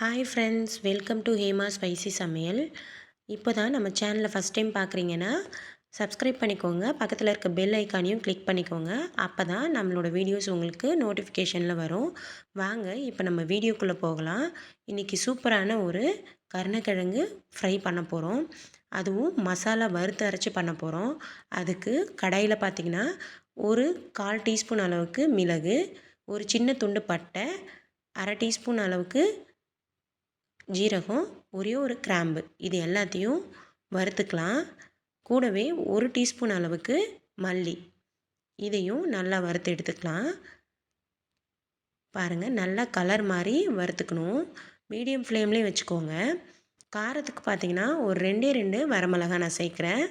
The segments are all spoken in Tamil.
Hi friends welcome to Hema spicy சமையல் இப்போ தான் நம்ம சேனலை ஃபஸ்ட் டைம் பார்க்குறீங்கன்னா சப்ஸ்கிரைப் பண்ணிக்கோங்க. பக்கத்தில் இருக்க பெல் ஐக்கானையும் கிளிக் பண்ணிக்கோங்க. அப்போ தான் நம்மளோட வீடியோஸ் உங்களுக்கு நோட்டிஃபிகேஷனில் வரும். வாங்க இப்போ நம்ம வீடியோக்குள்ளே போகலாம். இன்றைக்கி சூப்பரான ஒரு கருணக்கிழங்கு ஃப்ரை பண்ண போகிறோம் அதுவும் மசாலா வறுத்து அரைச்சி பண்ண போகிறோம் அதுக்கு கடையில் பார்த்திங்கன்னா ஒரு கால் டீஸ்பூன் அளவுக்கு மிளகு ஒரு சின்ன துண்டு பட்டை அரை டீஸ்பூன் அளவுக்கு ஜீரகம் ஒரே ஒரு கிராம்பு. இது எல்லாத்தையும் வறுத்துக்கலாம். கூடவே ஒரு டீஸ்பூன் அளவுக்கு மல்லி. இதையும் நல்லா வறுத்து எடுத்துக்கலாம். பாருங்கள் நல்லா கலர் மாதிரி வறுத்துக்கணும். மீடியம் ஃப்ளேம்லேயே வச்சுக்கோங்க. காரத்துக்கு பார்த்தீங்கன்னா ஒரு ரெண்டே ரெண்டு வரமிளகா நான் சேர்க்குறேன்.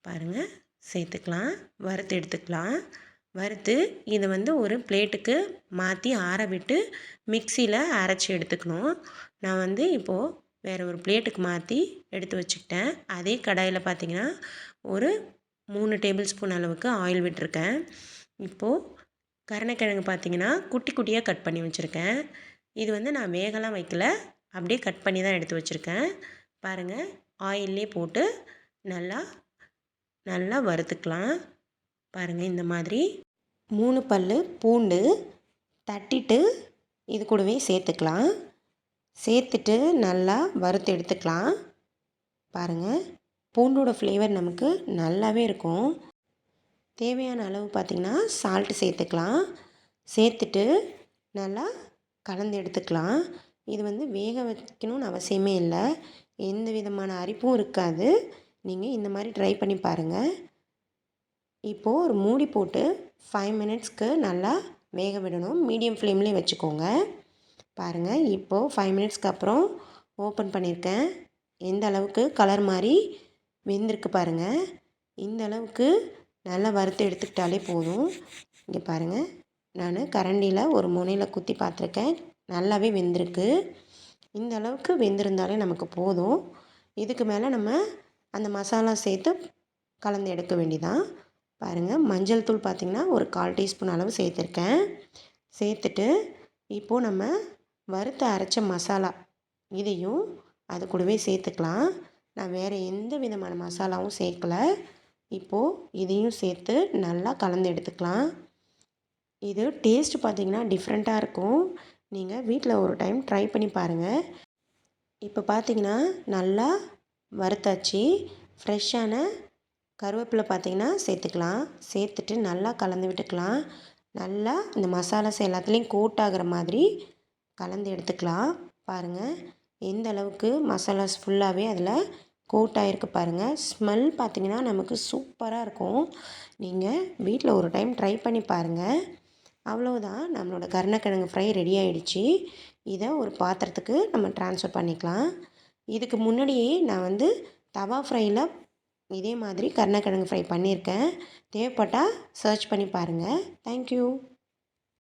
பாருங்கள் சேர்த்துக்கலாம். வறுத்து எடுத்துக்கலாம். வறுத்து இதை வந்து ஒரு பிளேட்டுக்கு மாற்றி ஆற விட்டு மிக்சியில் அரைச்சி எடுத்துக்கணும். நான் வந்து இப்போது வேறு ஒரு பிளேட்டுக்கு மாற்றி எடுத்து வச்சுக்கிட்டேன். அதே கடாயில் பார்த்திங்கன்னா ஒரு மூணு டேபிள் ஸ்பூன் அளவுக்கு ஆயில் விட்டுருக்கேன். இப்போது கருணக்கிழங்கு பார்த்திங்கன்னா குட்டி குட்டியாக கட் பண்ணி வச்சுருக்கேன். இது வந்து நான் வேகலாம் வைக்கல. அப்படியே கட் பண்ணி தான் எடுத்து வச்சுருக்கேன். பாருங்கள் ஆயிலே போட்டு நல்லா நல்லா வறுத்துக்கலாம். பாருங்கள் இந்த மாதிரி மூணு பல் பூண்டு தட்டிட்டு இது கூடவே சேர்த்துக்கலாம். சேர்த்துட்டு நல்லா வறுத்து எடுத்துக்கலாம். பாருங்கள் பூண்டோட ஃப்ளேவர் நமக்கு நல்லாவே இருக்கும். தேவையான அளவு பார்த்திங்கன்னா சால்ட்டு சேர்த்துக்கலாம். சேர்த்துட்டு நல்லா கலந்து எடுத்துக்கலாம். இது வந்து வேக வைக்கணும்னு அவசியமே இல்லை. எந்த விதமான அரிப்பும் இருக்காது. நீங்கள் இந்த மாதிரி ட்ரை பண்ணி பாருங்கள் இப்போது ஒரு மூடி போட்டு ஃபைவ் மினிட்ஸ்க்கு நல்லா வேக விடணும். மீடியம் ஃப்ளேம்லேயே வச்சுக்கோங்க. பாருங்கள் இப்போது ஃபைவ் மினிட்ஸ்க்கு அப்புறம் ஓப்பன் பண்ணியிருக்கேன் எந்த அளவுக்கு கலர் மாதிரி வெந்திருக்கு பாருங்கள் இந்த அளவுக்கு நல்லா வறுத்து எடுத்துக்கிட்டாலே போதும். இங்கே பாருங்கள் நான் கரண்டியில் ஒரு முனையில் குத்தி பார்த்துருக்கேன். நல்லாவே வெந்திருக்கு. இந்த அளவுக்கு வெந்திருந்தாலே நமக்கு போதும். இதுக்கு மேலே நம்ம அந்த மசாலா சேர்த்து கலந்து எடுக்க வேண்டிதான் பாருங்கள் மஞ்சள் தூள் பார்த்திங்கன்னா ஒரு கால் டீஸ்பூன் அளவு சேர்த்துருக்கேன். சேர்த்துட்டு இப்போது நம்ம வறுத்து அரைச்ச மசாலா இதையும் அது கூடவே சேர்த்துக்கலாம். நான் வேறு எந்த விதமான மசாலாவும் சேர்க்கலை. இப்போது இதையும் சேர்த்து நல்லா கலந்து எடுத்துக்கலாம். இது டேஸ்ட் பார்த்திங்கன்னா டிஃப்ரெண்ட்டாக இருக்கும். நீங்கள் வீட்டில் ஒரு டைம் ட்ரை பண்ணி பாருங்கள் இப்போ பார்த்திங்கன்னா நல்லா வறுத்தாச்சு. ஃப்ரெஷ்ஷான கருவேப்பிலை பார்த்திங்கன்னா சேர்த்துக்கலாம். சேர்த்துட்டு நல்லா கலந்து விட்டுக்கலாம். நல்லா இந்த மசாலாஸ் எல்லாத்துலேயும் கோட் ஆகிற மாதிரி கலந்து எடுத்துக்கலாம். பாருங்கள் எந்த அளவுக்கு மசாலாஸ் ஃபுல்லாகவே அதில் கோட் ஆகிருக்கு பாருங்கள் ஸ்மெல் பார்த்திங்கன்னா நமக்கு சூப்பராக இருக்கும். நீங்கள் வீட்டில் ஒரு டைம் ட்ரை பண்ணி பாருங்கள் அவ்வளோதான் நம்மளோட கருணக்கிழங்கு ஃப்ரை ரெடி ஆகிடுச்சு இதை ஒரு பாத்திரத்துக்கு நம்ம ட்ரான்ஸ்ஃபர் பண்ணிக்கலாம். இதுக்கு முன்னாடியே நான் வந்து தவா ஃப்ரையில் இதே மாதிரி கருணக்கிழங்கு ஃப்ரை பண்ணியிருக்கேன். தேவைப்பட்டால் சர்ச் பண்ணி பாருங்கள் தேங்க்யூ